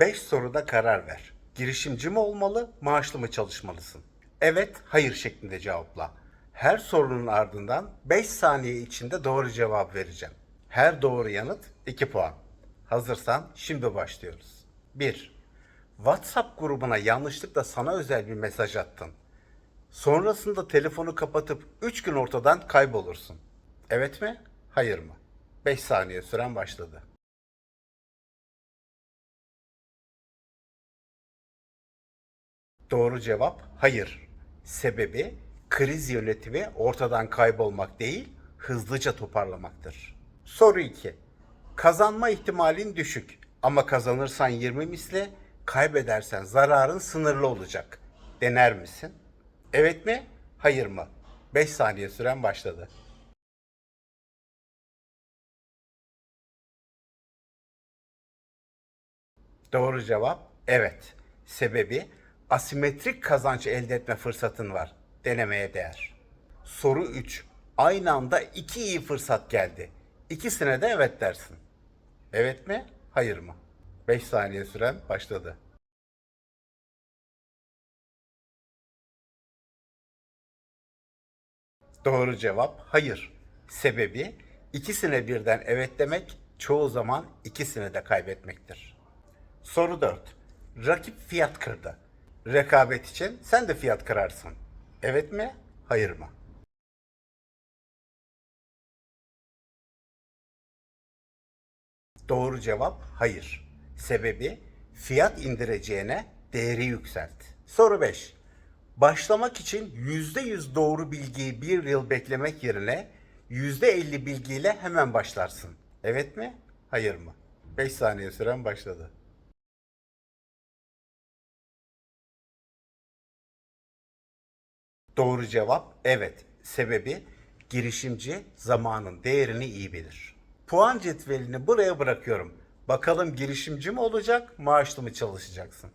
5 soruda karar ver. Girişimci mi olmalı, maaşlı mı çalışmalısın? Evet, hayır şeklinde cevapla. Her sorunun ardından 5 saniye içinde doğru cevap vereceğim. Her doğru yanıt 2 puan. Hazırsan şimdi başlıyoruz. 1. WhatsApp grubuna yanlışlıkla sana özel bir mesaj attın. Sonrasında telefonu kapatıp 3 gün ortadan kaybolursun. Evet mi? Hayır mı? 5 saniye süren başladı. Doğru cevap hayır. Sebebi kriz yönetimi ortadan kaybolmak değil, hızlıca toparlamaktır. Soru 2. Kazanma ihtimalin düşük ama kazanırsan 20 misli, kaybedersen zararın sınırlı olacak. Dener misin? Evet mi? Hayır mı? 5 saniye süren başladı. Doğru cevap evet. Sebebi asimetrik kazanç elde etme fırsatın var. Denemeye değer. Soru 3. Aynı anda iki iyi fırsat geldi. İkisine de evet dersin. Evet mi? Hayır mı? 5 saniye süren başladı. Doğru cevap hayır. Sebebi ikisine birden evet demek çoğu zaman ikisini de kaybetmektir. Soru 4. Rakip fiyat kırdı. Rekabet için sen de fiyat kırarsın. Evet mi? Hayır mı? Doğru cevap hayır. Sebebi fiyat indireceğine değeri yükselt. Soru 5. Başlamak için %100 doğru bilgiyi bir yıl beklemek yerine %50 bilgiyle hemen başlarsın. Evet mi? Hayır mı? 5 saniye süren başladı. Doğru cevap evet. Sebebi girişimci zamanın değerini iyi bilir. Puan cetvelini buraya bırakıyorum. Bakalım girişimci mi olacak, maaşlı mı çalışacaksın?